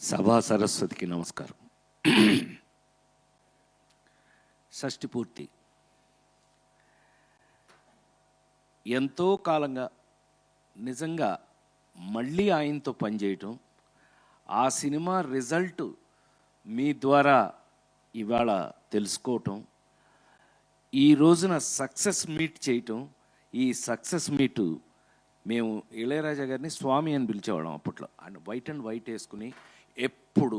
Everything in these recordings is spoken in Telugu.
సభా సరస్వతికి నమస్కారం. షష్ఠి పూర్తి. ఎంతో కాలంగా నిజంగా మళ్ళీ ఆయనతో పనిచేయటం ఆ సినిమా రిజల్ట్ మీ ద్వారా ఇవాళ తెలుసుకోవటం ఈ రోజున సక్సెస్ మీట్ చేయటం ఈ సక్సెస్ మీటు మేము ఇళయరాజా గారిని స్వామి అని పిలిచేవాళ్ళం అప్పట్లో. ఆయన వైట్ అండ్ వైట్ వేసుకుని ఎప్పుడు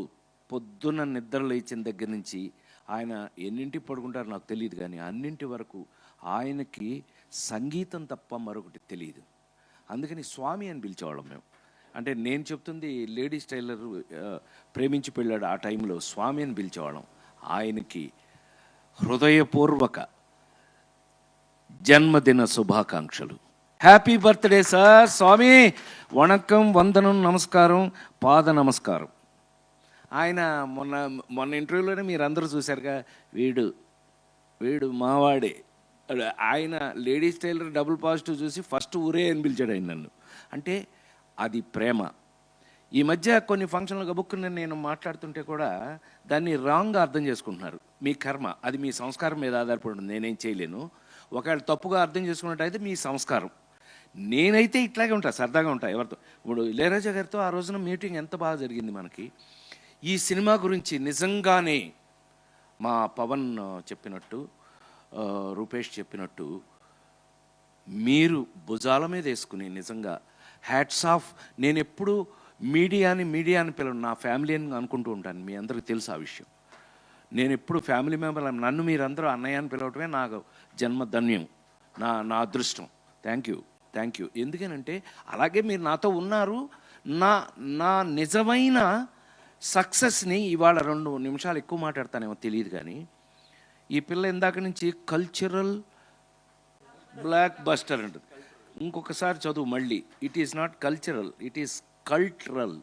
పొద్దున్న నిద్ర లేచిన దగ్గర నుంచి ఆయన ఎన్నింటికి పడుకుంటారో నాకు తెలియదు కానీ అన్నింటి వరకు ఆయనకి సంగీతం తప్ప మరొకటి తెలియదు. అందుకని స్వామి అని పిలిచేవాళ్ళం మేము. అంటే నేను చెప్తుంది లేడీస్ టైలర్ ప్రేమించి పెళ్ళాడు ఆ టైంలో స్వామి అని పిలిచేవాళ్ళం. ఆయనకి హృదయపూర్వక జన్మదిన శుభాకాంక్షలు. హ్యాపీ బర్త్డే సార్ స్వామి! వణకం వందనం నమస్కారం పాద నమస్కారం. ఆయన మొన్న మొన్న ఇంటర్వ్యూలోనే మీరందరూ చూశారుగా వీడు వీడు మావాడే. ఆయన లేడీస్ టైలర్ డబుల్ పాజిటివ్ చూసి ఫస్ట్ ఊరే అని పిలిచాడు ఆయన నన్ను. అంటే అది ప్రేమ. ఈ మధ్య కొన్ని ఫంక్షన్లు గబుక్కుని నేను మాట్లాడుతుంటే కూడా దాన్ని రాంగ్గా అర్థం చేసుకుంటున్నారు. మీ కర్మ అది మీ సంస్కారం మీద ఆధారపడి ఉంది నేనేం చేయలేను. ఒకవేళ తప్పుగా అర్థం చేసుకున్నట్టయితే మీ సంస్కారం. నేనైతే ఇట్లాగే ఉంటా సరదాగా ఉంటా ఎవరితో. ఇప్పుడు ఇళయరాజా గారితో ఆ రోజున మీటింగ్ ఎంత బాగా జరిగింది మనకి? ఈ సినిమా గురించి నిజంగానే మా పవన్ చెప్పినట్టు రూపేష్ చెప్పినట్టు మీరు భుజాల మీద వేసుకుని నిజంగా హ్యాట్స్ ఆఫ్ నేను ఎప్పుడు మీడియాని మీడియాని పిలవను నా ఫ్యామిలీ అని అనుకుంటూ ఉంటాను మీ అందరికీ తెలుసు ఆ విషయం. నేను ఎప్పుడు ఫ్యామిలీ మెంబర్ నన్ను మీరందరూ అన్నయ్య అని పిలవటమే నాకు జన్మధన్యం నా నా అదృష్టం. Thank you thank you. ఎందుకనంటే అలాగే మీరు నాతో ఉన్నారు నా నా నిజమైన సక్సెస్ని ఇవాళ రెండు నిమిషాలు ఎక్కువ మాట్లాడతానేమో తెలియదు కానీ ఈ పిల్ల ఇందాక నుంచి కల్చరల్ బ్లాక్ బస్టర్ అంటుంది. ఇంకొకసారి చదువు మళ్ళీ. It is not cultural it is cultural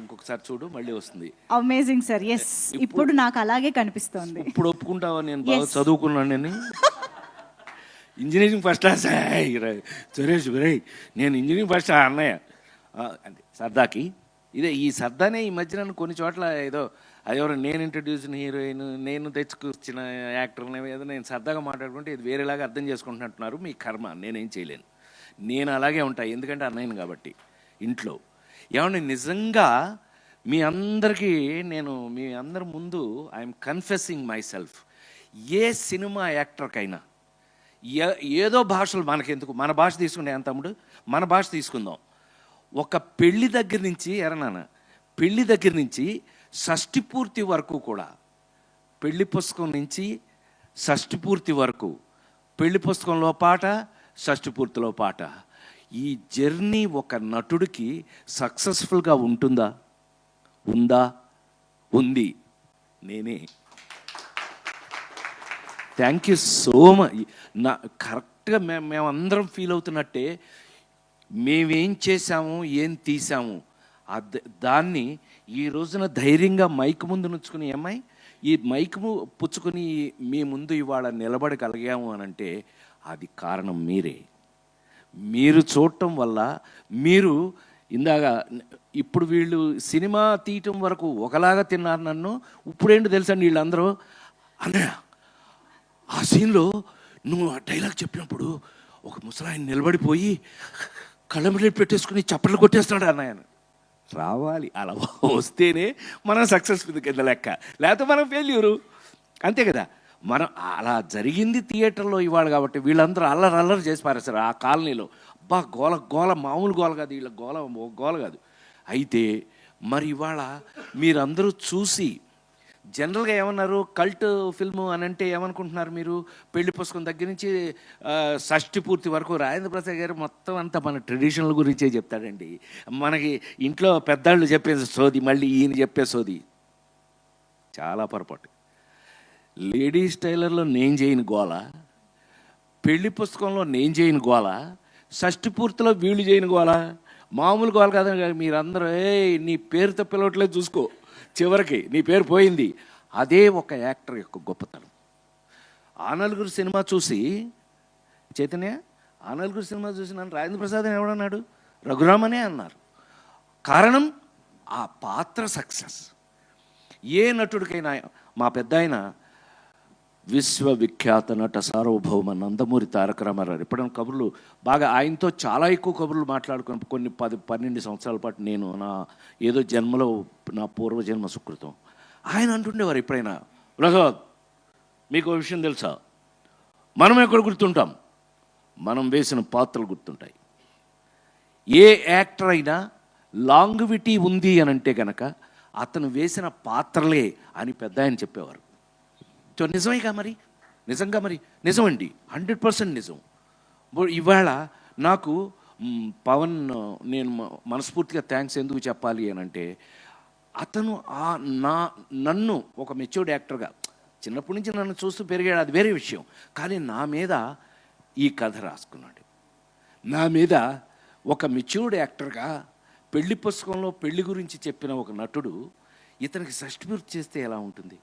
ఇంకొకసారి చూడు మళ్ళీ వస్తుంది. అమేజింగ్ సార్ ఎస్ ఇప్పుడు నాకు అలాగే కనిపిస్తోంది. ఇప్పుడు ఒప్పుకుంటావా నేను బాగా. చదువుకున్నాను నేను? ఇంజనీరింగ్ ఫస్ట్ క్లాస్ సురేష్ నేను ఇంజనీరింగ్ ఫస్ట్ అన్నయ్య. సర్దాకి. ఇదే ఈ సర్దానే ఈ మధ్యన కొన్ని చోట్ల ఏదో అదెవరో నేను ఇంట్రడ్యూసిన హీరోయిన్ నేను తెచ్చుకొచ్చిన యాక్టర్ని ఏదో నేను సరదాగా మాట్లాడుకుంటే ఇది వేరేలాగా అర్థం చేసుకుంటున్నట్టున్నారు. మీ కర్మ నేనేం చేయలేను. నేను అలాగే ఉంటాయి ఎందుకంటే అన్నయ్యను కాబట్టి. ఇంట్లో. ఏమంటే నిజంగా మీ అందరికీ నేను మీ అందరి ముందు ఐఎమ్ కన్ఫెసింగ్ మై సెల్ఫ్ ఏ సినిమా యాక్టర్కైనా ఏ- ఏదో భాషలు మనకెందుకు? మన భాష తీసుకుంటే తమ్ముడు? మన భాష తీసుకుందాం. ఒక పెళ్ళి దగ్గర నుంచి ఎరనాన్న పెళ్ళి దగ్గర నుంచి షష్టి పూర్తి వరకు కూడా పెళ్ళి పుస్తకం నుంచి షష్టి పూర్తి వరకు పెళ్ళి పుస్తకంలో పాట షష్టి పూర్తిలో పాట. ఈ జర్నీ ఒక నటుడికి సక్సెస్ఫుల్గా ఉంటుందా? ఉందా? ఉంది. నేనే. థ్యాంక్ యూ సో మచ్ నా కరెక్ట్గా మేము మేమందరం ఫీల్ అవుతున్నట్టే మేమేం చేశాము ఏం తీసాము దాన్ని ఈ రోజున ధైర్యంగా మైక్ ముందు నుంచుకుని అమ్మాయి ఈ మైక్ ము- పుచ్చుకుని మీ ముందు ఇవాళ నిలబడగలిగాము అని అంటే అది కారణం మీరే. మీరు చూడటం వల్ల మీరు ఇందాక ఇప్పుడు వీళ్ళు సినిమా తీయటం వరకు ఒకలాగా తిన్నారు నన్ను ఇప్పుడేంటి తెలుసండి వీళ్ళందరూ? అన్నయ్య ఆ సీన్లో నువ్వు ఆ డైలాగ్ చెప్పినప్పుడు ఒక ముసలాయన నిలబడిపోయి కళ్ళ మీద పెట్టేసుకుని చప్పట్లు కొట్టేస్తున్నాడు అన్నయ్య రావాలి. అలా వస్తేనే మనం సక్సెస్ఫుల్ కింద లెక్క లేకపోతే మనం ఫెయిల్యూరు అంతే కదా. మనం అలా జరిగింది థియేటర్లో ఇవాళ కాబట్టి వీళ్ళందరూ అల్లరి అల్లరి చేసి పారేస్తారు ఆ కాలనీలో. అబ్బా గోల గోల మామూలు గోల కాదు. వీళ్ళ గోల గోల కాదు. అయితే మరి ఇవాళ మీరందరూ చూసి జనరల్గా ఏమన్నారు? కల్ట్ ఫిల్మ్ అని అంటే ఏమనుకుంటున్నారు మీరు? పెళ్ళి పుస్తకం దగ్గర నుంచి షష్టి పూర్తి వరకు రాజేంద్ర ప్రసాద్ గారు మొత్తం అంతా మన ట్రెడిషనల్ గురించే చెప్తాడండి. మనకి ఇంట్లో పెద్దాళ్ళు చెప్పే సోది మళ్ళీ ఈయన చెప్పే సోది. చాలా పొరపాటు. లేడీస్ టైలర్లో నేను చేయని గోల. పెళ్ళి పుస్తకంలో నేను చేయని గోల. షష్టి పూర్తిలో వీళ్ళు చేయని గోల. మామూలు గోల కాదని మీరందరూ ఏ నీ పేరుతో పిలవట్లేదు చూసుకో. చివరికి నీ పేరు పోయింది. అదే ఒక యాక్టర్ యొక్క గొప్పతనం. ఆ నలుగురు సినిమా చూసి చైతన్య ఆ నలుగురు సినిమా చూసి నన్ను రాజేంద్ర ప్రసాద్ అని ఎవడన్నాడు? రఘురామనే అన్నారు. కారణం ఆ పాత్ర సక్సెస్. ఏ నటుడికైనా మా పెద్ద ఆయన విశ్వవిఖ్యాత నట సార్వభౌమ నందమూరి తారక రామారావు ఎప్పుడైనా కబుర్లు బాగా ఆయనతో చాలా ఎక్కువ కబుర్లు మాట్లాడుకుని కొన్ని పది పన్నెండు సంవత్సరాల పాటు నేను నా ఏదో జన్మలో నా పూర్వజన్మ సుకృతం. ఆయన అంటుండేవారు ఎప్పుడైనా ప్రసాద్ మీకు ఒక విషయం తెలుసా? మనం ఎక్కడ గుర్తుంటాం? మనం వేసిన పాత్రలు గుర్తుంటాయి. ఏ యాక్టర్ అయినా లాంగ్విటీ ఉంది అని అంటే కనుక అతను వేసిన పాత్రలే అని పెద్ద ఆయన చెప్పేవారు. సో నిజమేగా మరి? నిజంగా మరి? నిజమండి. హండ్రెడ్ పర్సెంట్ నిజం. ఇవాళ నాకు పవన్ నేను మనస్ఫూర్తిగా థ్యాంక్స్ ఎందుకు చెప్పాలి అని అంటే అతను ఆ నా నన్ను ఒక మెచ్యూర్డ్ యాక్టర్గా చిన్నప్పటి నుంచి నన్ను చూస్తూ పెరిగాడు అది వేరే విషయం. కానీ నా మీద ఈ కథ రాసుకున్నాడు. నా మీద ఒక మెచ్యూర్డ్ యాక్టర్గా పెళ్ళి పుస్తకంలో పెళ్ళి గురించి చెప్పిన ఒక నటుడు ఇతనికి షష్టిపూర్తి చేస్తే ఎలా ఉంటుంది?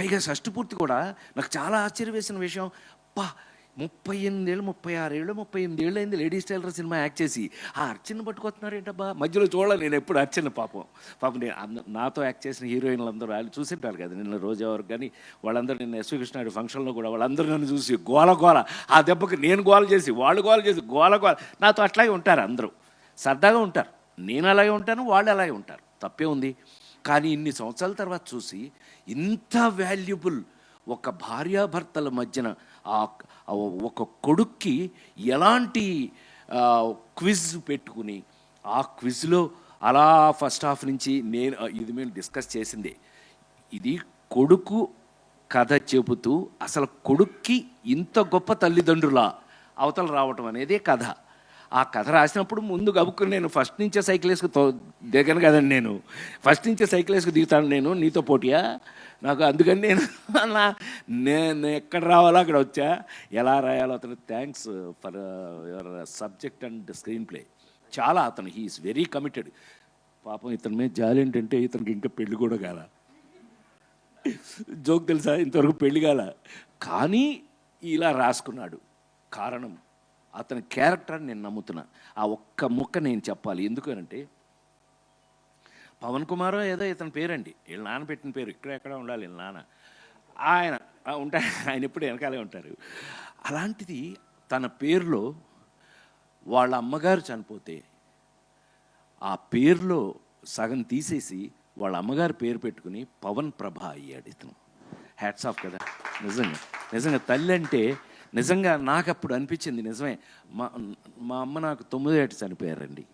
పైగా షష్టిపూర్తి కూడా నాకు చాలా ఆశ్చర్య వేసిన విషయం. పా ముప్పై ఎనిమిదేళ్ళు ముప్పై ఆరేళ్ళు ముప్పై ఎనిమిదేళ్ళు అయింది లేడీస్ టైలర్ సినిమా యాక్ట్ చేసి. ఆ అర్చన పట్టుకొస్తున్నారు ఏంటబ్బా మధ్యలో చూడాలి నేను ఎప్పుడు అర్చన పాపం. పాపం నేను నాతో యాక్ట్ చేసిన హీరోయిన్లు అందరూ వాళ్ళు చూసింటారు కదా నిన్న రోజా ఎవరు కానీ. వాళ్ళందరూ నిన్న ఎస్వి కృష్ణాడు ఫంక్షన్లో కూడా వాళ్ళందరూ నన్ను చూసి గోల గోల ఆ దెబ్బకి నేను గోల చేసి వాళ్ళు గోల చేసి గోల గోల. నాతో అట్లాగే ఉంటారు అందరూ. సరదాగా ఉంటారు. నేను అలాగే ఉంటాను వాళ్ళు అలాగే ఉంటారు. తప్పే ఉంది. కానీ ఇన్ని సంవత్సరాల తర్వాత చూసి ఇంత వాల్యుబుల్ ఒక భార్యాభర్తల మధ్యన ఆ ఒక కొడుక్కి ఎలాంటి క్విజ్ పెట్టుకుని ఆ క్విజ్లో అలా ఫస్ట్ హాఫ్ నుంచి నేను ఇది మేము డిస్కస్ చేసిందే. ఇది కొడుకు కథ చెబుతూ అసలు కొడుక్కి ఇంత గొప్ప తల్లిదండ్రుల అవతల రావటం అనేదే కథ. ఆ కథ రాసినప్పుడు ముందు గబుక్కుని నేను ఫస్ట్ నుంచే సైకిల్ వేసుకు తో దిగను కదండి నేను. ఫస్ట్ నుంచే సైకిల్ వేసుకు దిగుతాను నేను నీతో పోటీయా? నాకు అందుకని నేను నా నేను ఎక్కడ రావాలో అక్కడ వచ్చా? ఎలా రాయాలో అతను? Thanks for your subject and screenplay చాలా అతను హీఈస్ వెరీ కమిటెడ్ పాపం ఇతని మీద జాలి ఏంటంటే ఇతనికి ఇంకా పెళ్ళి కూడా కాల. జోక్ తెలుసా? ఇంతవరకు పెళ్ళి కాల. కానీ ఇలా రాసుకున్నాడు. కారణం అతని క్యారెక్టర్ నేను నమ్ముతున్నా. ఆ ఒక్క ముక్క నేను చెప్పాలి. ఎందుకనంటే పవన్ కుమార్ ఏదో ఇతని పేరండి. వీళ్ళ నాన్న పెట్టిన పేరు. ఇక్కడ ఎక్కడ ఉండాలి వీళ్ళ నాన్న. ఆయన ఉంటా ఆయన ఎప్పుడు వెనకాలే ఉంటారు. అలాంటిది తన పేరులో వాళ్ళ అమ్మగారు చనిపోతే ఆ పేరులో సగం తీసేసి వాళ్ళ అమ్మగారి పేరు పెట్టుకుని పవన్ ప్రభ అయ్యాడు ఇతను. హ్యాట్స్ ఆఫ్ కదా. నిజంగా. నిజంగా తల్లి అంటే నిజంగా నాకు అప్పుడు అనిపించింది నిజమే. మా మా అమ్మ నాకు తొమ్మిది చనిపోయారండి.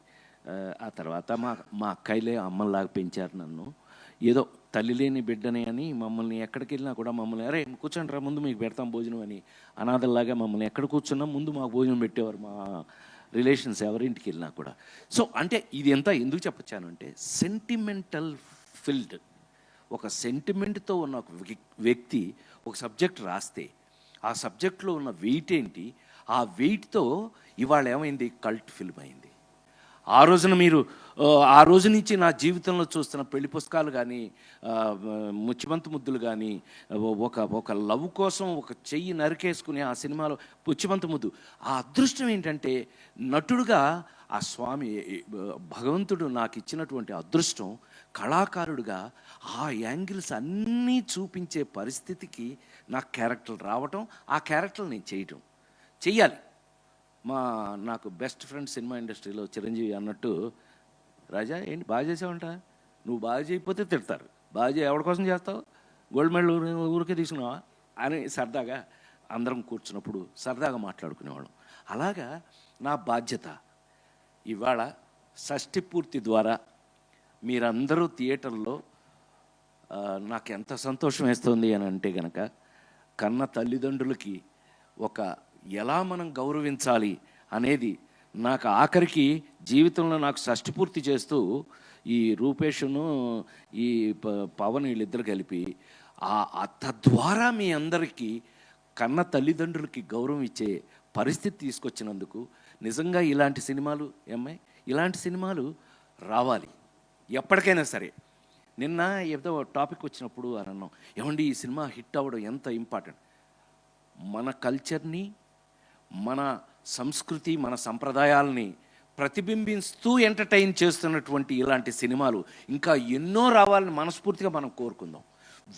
ఆ, తర్వాత మా మా అక్కయ్యలే అమ్మలాగా పెంచారు నన్ను. ఏదో తల్లి లేని బిడ్డని అని మమ్మల్ని ఎక్కడికి వెళ్ళినా కూడా మమ్మల్ని అరే కూర్చోండి రా ముందు మీకు పెడతాం భోజనం అని అనాథల్లాగా మమ్మల్ని ఎక్కడ కూర్చున్నా ముందు మాకు భోజనం పెట్టేవారు మా రిలేషన్స్ ఎవరింటికి వెళ్ళినా కూడా. సో అంటే ఇది ఎంత ఎందుకు చెప్పొచ్చానంటే సెంటిమెంటల్ ఫిల్డ్. ఒక సెంటిమెంట్తో ఉన్న ఒక వ్యక్- వ్యక్తి ఒక సబ్జెక్ట్ రాస్తే ఆ సబ్జెక్ట్లో ఉన్న వెయిట్ ఏంటి? ఆ వెయిట్తో ఇవాళ ఏమైంది? కల్ట్ ఫిల్మ్ అయింది. ఆ రోజున మీరు ఆ, రోజు నుంచి నా జీవితంలో చూస్తున్న పెళ్ళి పుస్తకాలు కానీ ముచ్చిమంత ముద్దులు కానీ ఒక ఒక లవ్ కోసం ఒక చెయ్యి నరికేసుకుని ఆ సినిమాలో ముచ్చిమంత ముద్దు. ఆ అదృష్టం ఏంటంటే నటుడుగా ఆ స్వామి భగవంతుడు నాకు ఇచ్చినటువంటి అదృష్టం కళాకారుడిగా ఆ యాంగిల్స్ అన్నీ చూపించే పరిస్థితికి నా క్యారెక్టర్ రావటం ఆ క్యారెక్టర్ నేను చేయటం. చెయ్యాలి. మా నాకు బెస్ట్ ఫ్రెండ్ సినిమా ఇండస్ట్రీలో చిరంజీవి అన్నట్టు రాజా ఏంటి బాగా చేసావంట? నువ్వు బాగా చేయకపోతే తిడతారు. బాగా చేయ ఎవరి కోసం చేస్తావు? గోల్డ్ మెడల్ ఊరికే తీసుకున్నావా? అని సరదాగా అందరం కూర్చున్నప్పుడు సరదాగా మాట్లాడుకునేవాళ్ళం. అలాగా నా బాధ్యత ఇవాళ షష్ఠి పూర్తి ద్వారా మీరందరూ థియేటర్లో నాకు ఎంత సంతోషం వేస్తుంది అని అంటే గనక కన్న తల్లిదండ్రులకి ఒక ఎలా మనం గౌరవించాలి అనేది నాకు ఆఖరికి జీవితంలో నాకు షష్టి పూర్తి చేస్తూ ఈ రూపేషును ఈ ప- పవన్ వీళ్ళిద్దరు కలిపి ఆ తద్వారా మీ అందరికీ కన్న తల్లిదండ్రులకి గౌరవం ఇచ్చే పరిస్థితి తీసుకొచ్చినందుకు నిజంగా ఇలాంటి సినిమాలు ఏమ్మాయి? ఇలాంటి సినిమాలు రావాలి. ఎప్పటికైనా సరే. నిన్న ఏదో టాపిక్ వచ్చినప్పుడు అని అన్నాం ఏమండి ఈ సినిమా హిట్ అవ్వడం ఎంత ఇంపార్టెంట్? మన కల్చర్ని మన సంస్కృతి మన సంప్రదాయాల్ని ప్రతిబింబిస్తూ ఎంటర్టైన్ చేస్తున్నటువంటి ఇలాంటి సినిమాలు ఇంకా ఎన్నో రావాలని మనస్ఫూర్తిగా మనం కోరుకుందాం.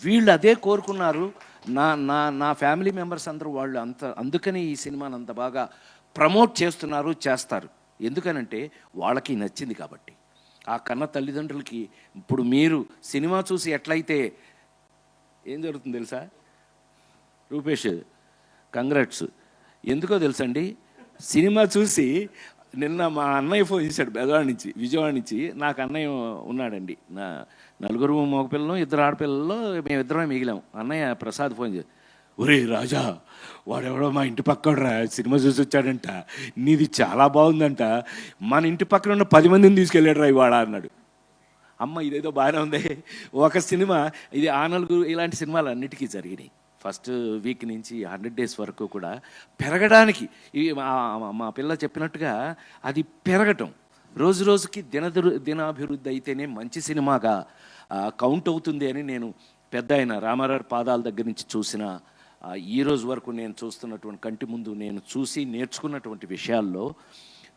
వీళ్ళు అదే కోరుకున్నారు. నా నా నా ఫ్యామిలీ మెంబర్స్ అందరూ వాళ్ళు అంత అందుకని ఈ సినిమాని అంత బాగా ప్రమోట్ చేస్తున్నారు చేస్తారు. ఎందుకనంటే వాళ్ళకి నచ్చింది కాబట్టి. ఆ కన్న తల్లిదండ్రులకి ఇప్పుడు మీరు సినిమా చూసి ఎట్లయితే ఏం జరుగుతుంది తెలుసా? రూపేష్ కంగ్రాట్స్ ఎందుకో తెలుసండి? సినిమా చూసి నిన్న మా అన్నయ్య ఫోన్ చేశాడు బెదవాడ నుంచి విజయవాడ నుంచి. నాకు అన్నయ్య ఉన్నాడండి. నా నలుగురు మగపిల్లలు ఇద్దరు ఆడపిల్లలు మేమిద్దరమే మిగిలాం. అన్నయ్య ప్రసాద్ ఫోన్ చేశాడు ఒరే రాజా వాడెవడో మా ఇంటి పక్కడరా సినిమా చూసి వచ్చాడంట. నీది చాలా బాగుందంట. మన ఇంటి పక్కన ఉన్న పది మందిని తీసుకెళ్ళాడు రా ఇవాడ అన్నాడు. అమ్మ ఇదేదో బాగానే ఉంది. ఒక సినిమా ఇది ఆ నలుగురు ఇలాంటి సినిమాలు అన్నిటికీ జరిగినాయి. ఫస్ట్ వీక్ నుంచి హండ్రెడ్ డేస్ వరకు కూడా పెరగడానికి ఈ మా- పిల్ల చెప్పినట్టుగా అది పెరగటం. రోజు రోజుకి దినదురు దినాభివృద్ధి అయితేనే మంచి సినిమాగా కౌంట్ అవుతుంది అని నేను పెద్ద ఆయన రామారావు పాదాల దగ్గర నుంచి చూసిన ఈ రోజు వరకు నేను చూస్తున్నటువంటి కంటి ముందు నేను చూసి నేర్చుకున్నటువంటి విషయాల్లో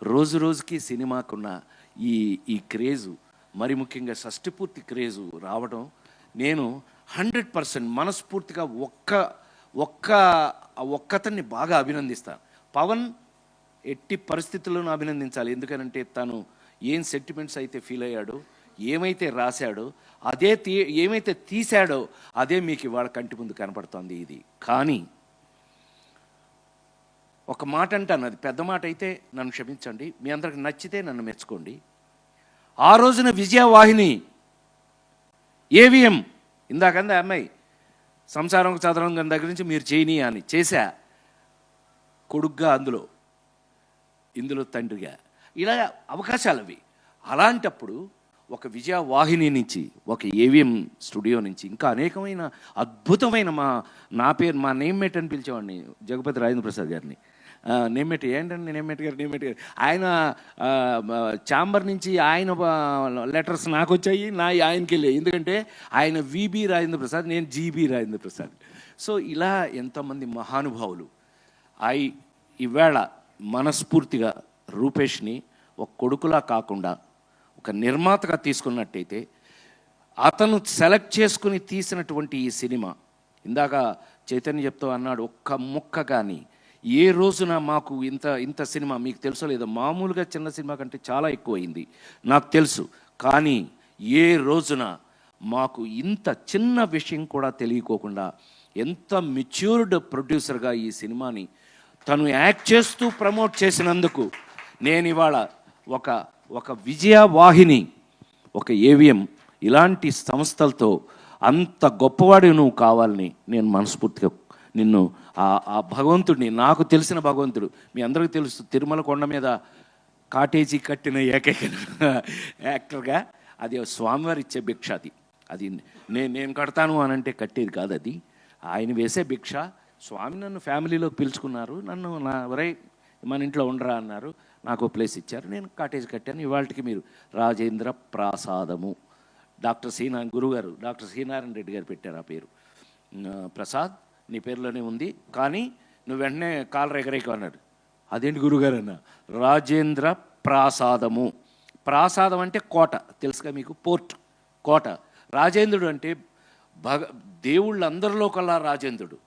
రోజు రోజుకి సినిమాకున్న ఈ ఈ క్రేజు మరి ముఖ్యంగా షష్టిపూర్తి క్రేజు రావడం నేను హండ్రెడ్ పర్సెంట్ మనస్ఫూర్తిగా ఒక్క ఒక్క ఒక్కతన్ని బాగా అభినందిస్తాను పవన్ ఎట్టి పరిస్థితుల్లోనూ అభినందించాలి. ఎందుకనంటే తను ఏం సెంటిమెంట్స్ అయితే ఫీల్ అయ్యాడో ఏమైతే రాశాడో అదే తీ ఏమైతే తీశాడో అదే మీకు ఇవాళ కంటి ముందు కనపడుతోంది ఇది. కానీ ఒక మాట అంటాను అది పెద్ద మాట అయితే నన్ను క్షమించండి మీ అందరికి నచ్చితే నన్ను మెచ్చుకోండి. ఆ రోజున విజయవాహిని ఏవిఎం ఇందాకంది అమ్మాయి సంసారం చదరంగం దగ్గర నుంచి మీరు చేయని అని చేశా కొడుగ్గా అందులో ఇందులో తండ్రిగా. ఇలా అవకాశాలు అవి అలాంటప్పుడు ఒక విజయవాహిని నుంచి ఒక ఏవిఎం స్టూడియో నుంచి ఇంకా అనేకమైన అద్భుతమైన మా నా పేరు మా నేమ్మేట్ అని పిలిచేవాడిని జగపతి రాజేంద్ర ప్రసాద్ గారిని. ఆ, నేమ్మేట్ ఏంటండి నేమ్మేట్ గారు నేమ్మేట్ గారు? ఆయన ఛాంబర్ నుంచి ఆయన లెటర్స్ నాకు వచ్చాయి నా ఆయనకి వెళ్ళాయి. ఎందుకంటే ఆయన విబి రాజేంద్ర ప్రసాద్ నేను జీబీ రాజేంద్ర ప్రసాద్. సో ఇలా ఎంతమంది మహానుభావులు ఐ ఈవేళ మనస్ఫూర్తిగా రూపేష్ని ఒక కొడుకులా కాకుండా ఒక నిర్మాతగా తీసుకున్నట్టయితే అతను సెలెక్ట్ చేసుకుని తీసినటువంటి ఈ సినిమా. ఇందాక చైతన్య చెప్తూ అన్నాడు ఒక్క ముక్క కానీ ఏ రోజున మాకు ఇంత ఇంత సినిమా మీకు తెలుసో లేదో? మామూలుగా చిన్న సినిమా కంటే చాలా ఎక్కువైంది. నాకు తెలుసు. కానీ ఏ రోజున మాకు ఇంత చిన్న విషయం కూడా తెలియకోకుండా ఎంత మెచ్యూర్డ్ ప్రొడ్యూసర్గా ఈ సినిమాని తను యాక్ట్ చేస్తూ ప్రమోట్ చేసినందుకు నేను ఇవాళ ఒక ఒక విజయవాహిని ఒక ఏవిఎం ఇలాంటి సంస్థలతో అంత గొప్పవాడి నువ్వు కావాలని నేను మనస్ఫూర్తిగా నిన్ను ఆ భగవంతుడిని నాకు తెలిసిన భగవంతుడు మీ అందరికీ తెలుసు తిరుమల కొండ మీద కాటేజీ కట్టిన ఏకైక యాక్టర్గా అది స్వామివారి ఇచ్చే భిక్ష అది. అది నేను నేను కడతాను అని అంటే కట్టేది కాదు అది. ఆయన వేసే భిక్ష స్వామి నన్ను ఫ్యామిలీలోకి పిలుచుకున్నారు నన్ను నా వరే మన ఇంట్లో ఉండరా అన్నారు. నాకు ప్లేస్ ఇచ్చారు. నేను కాటేజ్ కట్టాను. ఇవాళకి మీరు రాజేంద్ర ప్రాసాదము. డాక్టర్ సీనా గురుగారు డాక్టర్ శ్రీనారాయణ రెడ్డి గారు పెట్టారు ఆ పేరు. ప్రసాద్ నీ పేరులోనే ఉంది. కానీ నువ్వు వెంటనే కాలు ఎగరేకు అన్నాడు. అదేంటి గురుగారు అన్న? రాజేంద్ర ప్రాసాదము. ప్రాసాదం అంటే కోట. తెలుసుగా మీకు? పోర్ట్. కోట. రాజేంద్రుడు అంటే భగ దేవుళ్ళందరిలో కల్లా రాజేంద్రుడు.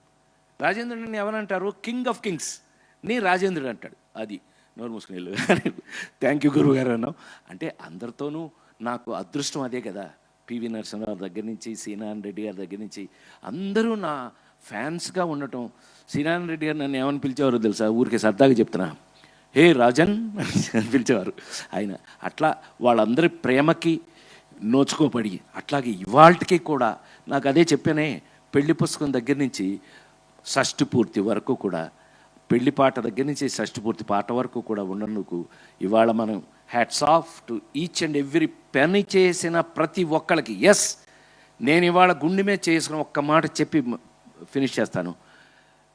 రాజేంద్రుడిని ఎవరంటారు? King of kings. నీ రాజేంద్రుడు అంటాడు. అది. నోరు మూసుకుని వెళ్ళు. థ్యాంక్ యూ గురువు గారు అన్నాం అంటే అందరితోనూ నాకు అదృష్టం అదే కదా. పివి నరసింహరావు దగ్గర నుంచి సీనారాయణ రెడ్డి గారి దగ్గర నుంచి. అందరూ నా ఫ్యాన్స్గా ఉండటం. సీనారాయణ రెడ్డి గారు నన్ను ఏమని పిలిచేవారో తెలుసా? ఊరికే సరదాగా చెప్తున్నా. హే రాజన్ అని పిలిచేవారు. ఆయన అట్లా వాళ్ళందరి ప్రేమకి నోచుకోబడి అట్లాగే ఇవాళకి కూడా నాకు అదే చెప్పానే పెళ్ళి పుస్తకం దగ్గర నుంచి షష్టి పూర్తి వరకు కూడా పెళ్ళి పాట దగ్గర నుంచి షష్టి పూర్తి పాట వరకు కూడా ఉన్నందుకు ఇవాళ మనం hats off to each and every పని చేసిన ప్రతి ఒక్కళ్ళకి. ఎస్ నేను ఇవాళ గుండె మీద చేసుకున్న ఒక్క మాట చెప్పి ఫినిష్ చేస్తాను.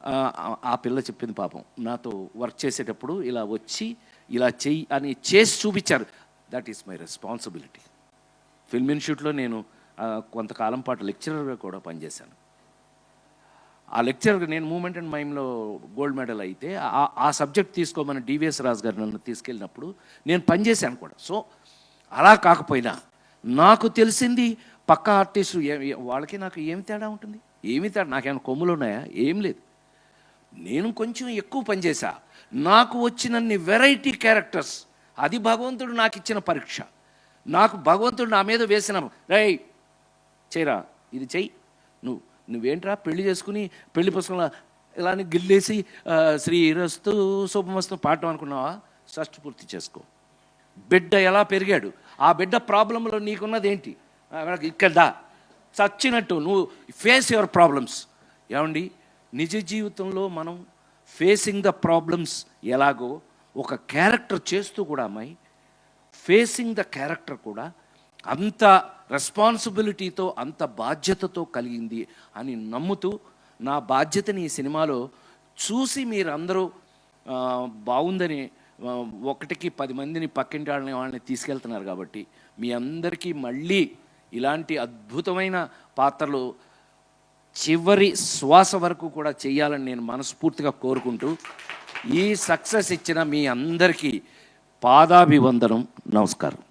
ఆ, పిల్ల చెప్పింది పాపం నాతో వర్క్ చేసేటప్పుడు ఇలా వచ్చి ఇలా చెయ్యి అని చేసి చూపించారు. That is my responsibility film ఇన్స్టిట్యూట్లో నేను కొంతకాలం పాటు లెక్చరర్గా కూడా పనిచేశాను. ఆ లెక్చర్ నేను మూమెంట్ అండ్ మైమ్లో గోల్డ్ మెడల్ అయితే ఆ- ఆ సబ్జెక్ట్ తీసుకోమని డివిఎస్ రాజు గారు నన్ను తీసుకెళ్ళినప్పుడు నేను పనిచేశాను కూడా. సో అలా కాకపోయినా నాకు తెలిసింది పక్క ఆర్టిస్టు వాళ్ళకి నాకు ఏమి తేడా ఉంటుంది? ఏమి తేడా? నాకేమైనా కొమ్ములు ఉన్నాయా? ఏం లేదు. నేను కొంచెం ఎక్కువ పనిచేశా నాకు వచ్చినన్ని వెరైటీ క్యారెక్టర్స్ అది భగవంతుడు నాకు ఇచ్చిన పరీక్ష. నాకు భగవంతుడు నా మీద వేసిన రేయ్ చేయరా? ఇది చెయ్యి. నువ్వేంట్రా పెళ్ళి చేసుకుని పెళ్ళి పుస్తకంలో ఇలాని గిల్లేసి శ్రీరస్తు శుభమస్తు పాడటం అనుకున్నావా? షష్ట్ పూర్తి చేసుకో. బిడ్డ ఎలా పెరిగాడు? ఆ బిడ్డ ప్రాబ్లంలో నీకున్నది ఏంటి ఇక్కడ దా. చచ్చినట్టు నువ్వు ఫేస్ యువర్ ప్రాబ్లమ్స్ ఏమండి? నిజ జీవితంలో మనం ఫేసింగ్ ద ప్రాబ్లమ్స్ ఎలాగో ఒక క్యారెక్టర్ చేస్తూ కూడా అమ్మాయి ఫేసింగ్ ద క్యారెక్టర్ కూడా అంత రెస్పాన్సిబిలిటీతో అంత బాధ్యతతో కలిగింది అని నమ్ముతూ నా బాధ్యతని ఈ సినిమాలో చూసి మీరందరూ బాగుందని ఒకటికి పది మందిని పక్కింటి వాళ్ళని వాళ్ళని తీసుకెళ్తున్నారు కాబట్టి మీ అందరికీ మళ్ళీ ఇలాంటి అద్భుతమైన పాత్రలు చివరి శ్వాస వరకు కూడా చేయాలని నేను మనస్ఫూర్తిగా కోరుకుంటూ ఈ సక్సెస్ ఇచ్చిన మీ అందరికీ పాదాభివందనం నమస్కారం.